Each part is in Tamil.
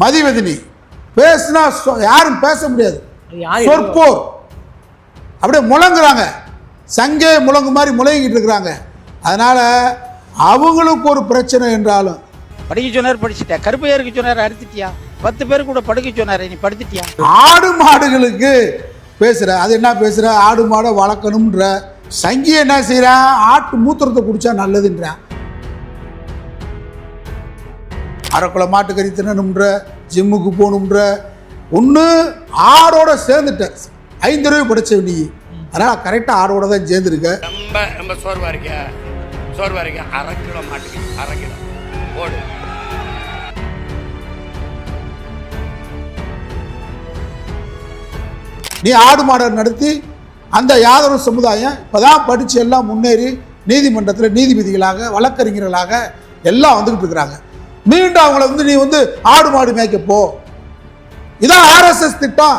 மதிவதினி. பேசுனா யாரும் பேச முடியாது. சொற்போர். அப்படியே முழங்குறாங்க. சங்கே முழங்கு மாதிரி முழங்கிட்டு இருக்கிறாங்க. அதனால அவங்களுக்கு ஒரு பிரச்சனை என்றாலும். படிக்க சொன்னார் படிச்சுட்டேன் கருப்பையருக்கு சொன்னார் அறுத்துட்டியா? பத்து பேர் கூட படுக்க சொன்னார் நீ படுத்துட்டியா? ஆடு மாடுகளுக்கு பேசுற அது என்ன பேசுற? ஆடு மாடை வளர்க்கணும்ன்ற. சங்கி என்ன செய்றான் ஆட்டு மூத்திரத்தை குடிச்சா நல்லதுன்றான் அரைக்குள்ள மாட்டுக்கறி தின்னணும்ன்ற ஜிம்முக்கு போகணும்ன்ற ஒன்று ஆடோட சேர்ந்துட்ட. ஐந்து ரூபாய் படிச்ச நீ. அதனால் கரெக்டாக ஆடோட தான் சேர்ந்துருக்க. ரொம்ப ரொம்ப சோர்வா இருக்க சோர்வா இருக்க அரை கிலோ மாட்டுக்கு அரை கிலோ போடு நீ ஆடு மாடை நடத்தி அந்த யாதவ சமுதாயம் இப்போதான் படித்து எல்லாம் முன்னேறி நீதிமன்றத்தில் நீதிபதிகளாக வழக்கறிஞர்களாக எல்லாம் வந்துக்கிட்டு இருக்கிறாங்க. மீண்டும் அவங்கள வந்து நீ வந்து ஆடு மாடு மேய்க்க போ. இதான் ஆர்எஸ்எஸ் திட்டம்.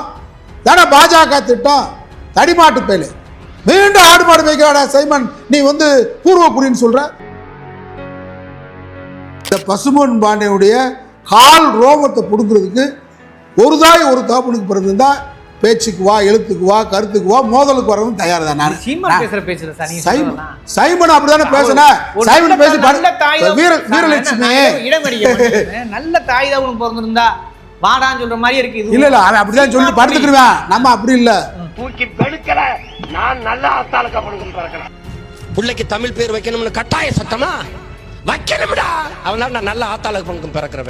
தானே பாஜக திட்டம். தடிமாட்டு பேலு. மீண்டும் ஆடு மாடு மேய்க்கிறாடா சைமன். நீ வந்து பூர்வக்குடின்னு சொல்ற? இந்த பசுமன் பாண்டியனுடைய கால் ரோமத்தை பிடுங்கிறதுக்கு ஒரு தாய் ஒரு தாப்பனுக்கு பிறந்திருந்தா பேச்சுக்கு வா எழுத்துக்கு வா கருத்துக்கு வா மோதலுக்கு வரவும் தயார் தான் நான் சீமான் சைமன் அப்படிதானே பேசுன? சைமன் பேசி நல்ல தாய் தான் வீர வீரலட்சுமி. நல்ல தாய் தான் உனக்கு பிறந்திருந்தா. வாடான்னு சொல்ற மாதிரி இருக்கு இது. இல்ல இல்ல அவன் அப்படிதான் சொல்லி படுத்துக்கிடுவேன். நம்ம அப்படி இல்ல. தூக்கி பெருக்கல நான் நல்ல ஆத்தாளுக்கு அப்படி பறக்கிறேன் பிள்ளைக்கு தமிழ் பேர் வைக்கணும்னு கட்டாய சட்டமா? வைக்கணும்டா. அவனால நான் நல்ல ஆத்தாளுக்கு பிறக்கிறவன்.